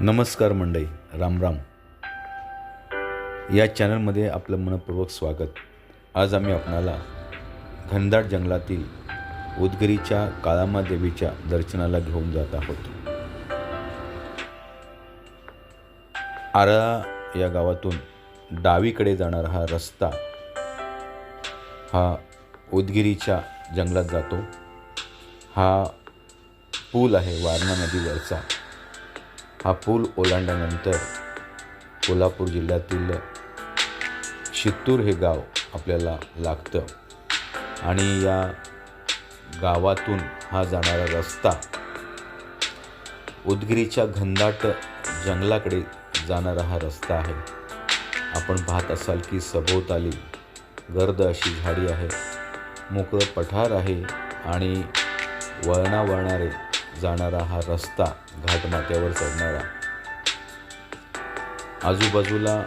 नमस्कार मंडई राम राम. या चॅनलमध्ये आपलं मनपूर्वक स्वागत. आज आम्ही आपणाला घनदाट जंगलातील उदगिरीच्या काळामा देवीच्या दर्शनाला घेऊन जात आहोत. आरळा या गावातून डावीकडे जाणारा हा रस्ता हा उदगिरीच्या जंगलात जातो. हा पूल आहे वारणा नदीवरचा. हा पूल ओलांडल्यानंतर कोल्हापूर जिल्ह्यातील शित्तूर हे गाव आपल्याला लागतं. आणि या गावातून हा जाणारा रस्ता उदगिरीच्या घनदाट जंगलाकडे जाणारा हा रस्ता आहे. आपण पाहत असाल की सभोवताली गर्द अशी झाडी आहे. मोकळं पठार आहे आणि वळणा वळणारे जाणारा हा रस्ता घाटमाथ्यावर चढणारा. आजूबाजूला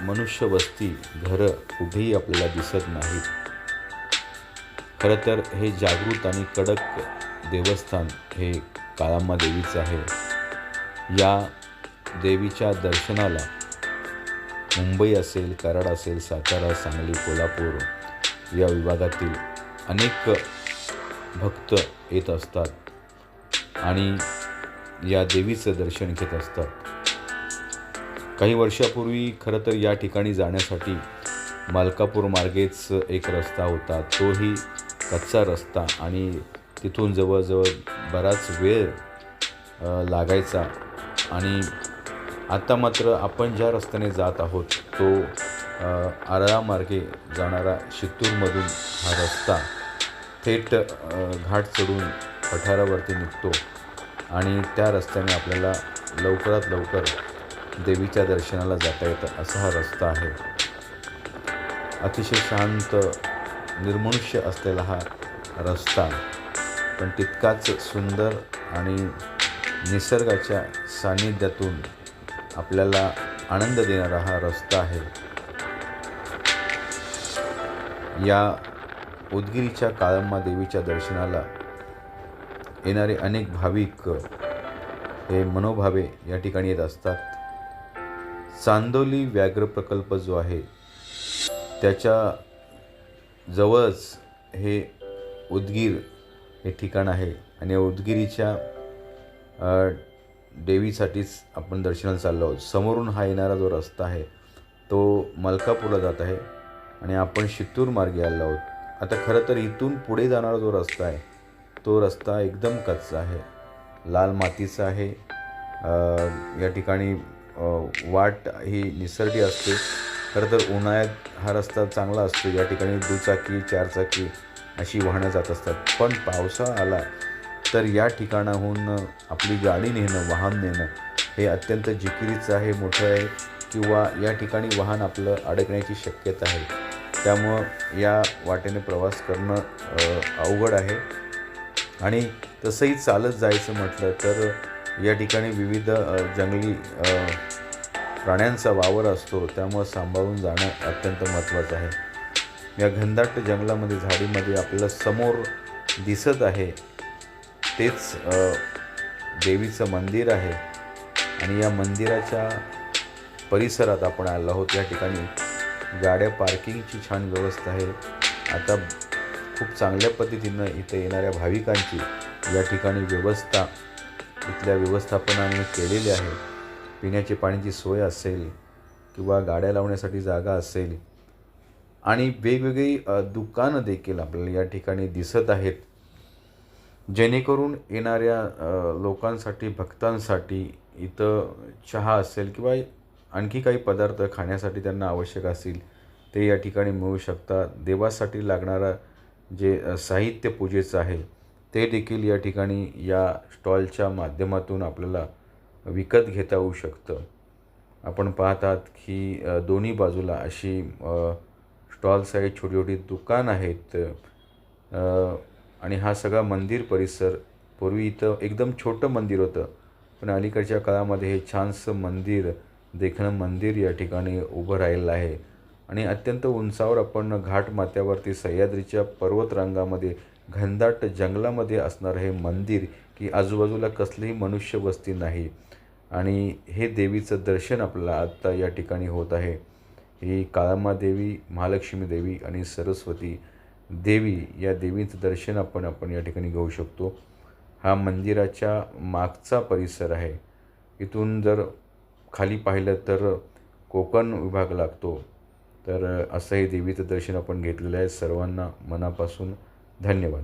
मनुष्य वस्ती घरं कुठेही आपल्याला दिसत नाहीत. खरं तर हे जागृत आणि कडक देवस्थान हे काळाम्मा देवीचं आहे. या देवीच्या दर्शनाला मुंबई असेल कराड असेल सातारा सांगली कोल्हापूर या विभागातील अनेक भक्त येत असतात. आणि या देवीचं दर्शन घेत असतात. काही वर्षापूर्वी खरं तर या ठिकाणी जाण्यासाठी मालकापूर मार्गेच एक रस्ता होता. तोही कच्चा रस्ता आणि तिथून जवळजवळ बराच वेळ लागायचा. आणि आता मात्र आपण ज्या रस्त्याने जात आहोत तो अ, आरळा मार्गे जाणारा शितूरमधून हा रस्ता थेट घाट चढून पठारावरती निघतो आणि त्या रस्त्याने आपल्याला लवकरात लवकर देवीच्या दर्शनाला जाता येतं असा हा रस्ता आहे. अतिशय शांत निर्मनुष्य असलेला हा रस्ता पण तितकाच सुंदर आणि निसर्गाच्या सान्निध्यातून आपल्याला आनंद देणारा हा रस्ता आहे. या उदगिरीच्या काळम्मा देवीच्या दर्शनाला येणारे अनेक भाविक हे मनोभावे या ठिकाणी येत असतात. चांदोली व्याघ्र प्रकल्प जो आहे त्याच्या जवळच हे उदगीर हे ठिकाण आहे. आणि या उदगिरीच्या देवीसाठीच आपण दर्शनाला चाललो आहोत. समोरून हा येणारा जो रस्ता आहे तो मलकापूरला जात आहे. आणि आपण शितूर मार्गे आलो आहोत. आता खरं तर इथून पुढे जाणारा जो रस्ता आहे तो रस्ता एकदम कच्चा आहे. लाल मातीचा आहे. या ठिकाणी वाट ही निसर्गी असते. खरं तर उन्हाळ्यात हा रस्ता चांगला असतो. या ठिकाणी दुचाकी चारचाकी अशी वाहनं जात असतात. पण पावसाळा आला तर या ठिकाणाहून आपली गाडी नेणं वाहन नेणं हे अत्यंत जिकिरीचं आहे मोठं आहे किंवा या ठिकाणी वाहन आपलं अडकण्याची शक्यता आहे. त्यामुळं या वाटेने प्रवास करणं अवघड आहे. आणि तसंही चालत जायचं म्हटलं तर या ठिकाणी विविध जंगली प्राण्यांचा वावर असतो. त्यामुळं सांभाळून जाणं अत्यंत महत्त्वाचं आहे. या घनदाट जंगलामध्ये झाडीमध्ये आपल्याला समोर दिसत आहे. तेच देवीचं मंदिर आहे. आणि या मंदिराच्या परिसरात आपण आलो आहोत. या ठिकाणी गाड्या पार्किंगची छान व्यवस्था आहे. आता खूप चांगल्या पद्धतीनं इथे येणाऱ्या भाविकांची या ठिकाणी व्यवस्था इथल्या व्यवस्थापनाने केलेली आहे. पिण्याची पाण्याची सोय असेल किंवा गाड्या लावण्यासाठी जागा असेल. आणि वेगवेगळी दुकानं देखील आपल्याला या ठिकाणी दिसत आहेत. जेणेकरून येणाऱ्या लोकांसाठी भक्तांसाठी इथं चहा असेल किंवा आणखी काही पदार्थ खाण्यासाठी त्यांना आवश्यक असतील ते या ठिकाणी मिळू शकतात. देवासाठी लागणारा जे साहित्य पूजेचं आहे ते देखील या ठिकाणी या स्टॉलच्या माध्यमातून आपल्याला विकत घेता येऊ शकतं. आपण पाहतात की दोन्ही बाजूला अशी स्टॉल्स आहेत छोटी छोटी दुकान आहेत. आणि हा सगळा मंदिर परिसर पूर्वी इथं एकदम छोटं मंदिर होतं. पण अलीकडच्या काळामध्ये हे छानसं मंदिर देखणं मंदिर या ठिकाणी उभं राहिलेलं आहे. आणि अत्यंत उंचावर आपण घाट माथ्यावरती सह्याद्रीच्या पर्वतरांगामध्ये घनदाट जंगलामध्ये असणारं हे मंदिर की आजूबाजूला कसलीही मनुष्य वस्ती नाही. आणि हे देवीचं दर्शन आपल्याला आत्ता या ठिकाणी होत आहे. ही काळामा देवी महालक्ष्मी देवी आणि सरस्वती देवी या देवीचं दर्शन आपण आपण या ठिकाणी घेऊ शकतो. हा मंदिराच्या मागचा परिसर आहे. इथून जर खाली पाहिलं तर कोकण विभाग लागतो. तर असंही देवीचं दर्शन आपण घेतलेलं आहे. सर्वांना मनापासून धन्यवाद.